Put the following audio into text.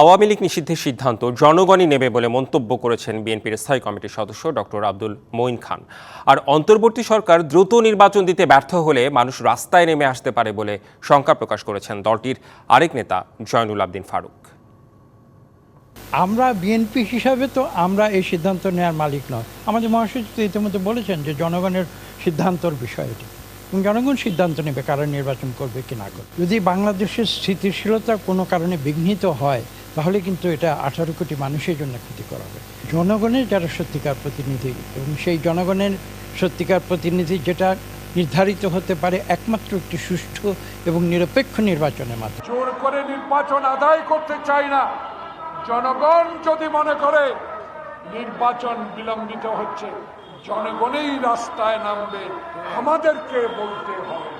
আওয়ামী লীগ নিষিদ্ধের সিদ্ধান্ত জনগণই নেবে বলে মন্তব্য করেছেন বিএনপির স্থায়ী কমিটির সদস্য ডক্টর আব্দুল মঈন খান। আর অন্তর্বর্তী সরকার দ্রুত নির্বাচন দিতে ব্যর্থ হলে মানুষ রাস্তায় নেমে আসতে পারে বলে শঙ্কা প্রকাশ করেছেন দলটির আরেক নেতা জয়নুল আবদিন ফারুক। আমরা বিএনপি হিসাবে তো আমরা এই সিদ্ধান্ত নেওয়ার মালিক নয়। আমাদের মহাসচিব ইতিমধ্যে বলেছেন যে জনগণের সিদ্ধান্তর বিষয় এটি। জনগণ সিদ্ধান্ত নেবে কারা নির্বাচন করবে কি না করবে। যদি বাংলাদেশের স্থিতিশীলতা কোনো কারণে বিঘ্নিত হয় তাহলে কিন্তু এটা আঠারো কোটি মানুষের জন্য ক্ষতিকর হবে। জনগণের যারা সত্যিকার প্রতিনিধি, এবং সেই জনগণের সত্যিকার প্রতিনিধি যেটা নির্ধারিত হতে পারে একমাত্র একটি সুষ্ঠু এবং নিরপেক্ষ নির্বাচনের মাধ্যমে জোর করে নির্বাচন আদায় করতে চাই না। জনগণ যদি মনে করে নির্বাচন বিলম্বিত হচ্ছে, জনগণই রাস্তায় নামবে। আমাদেরকে বলতে হবে।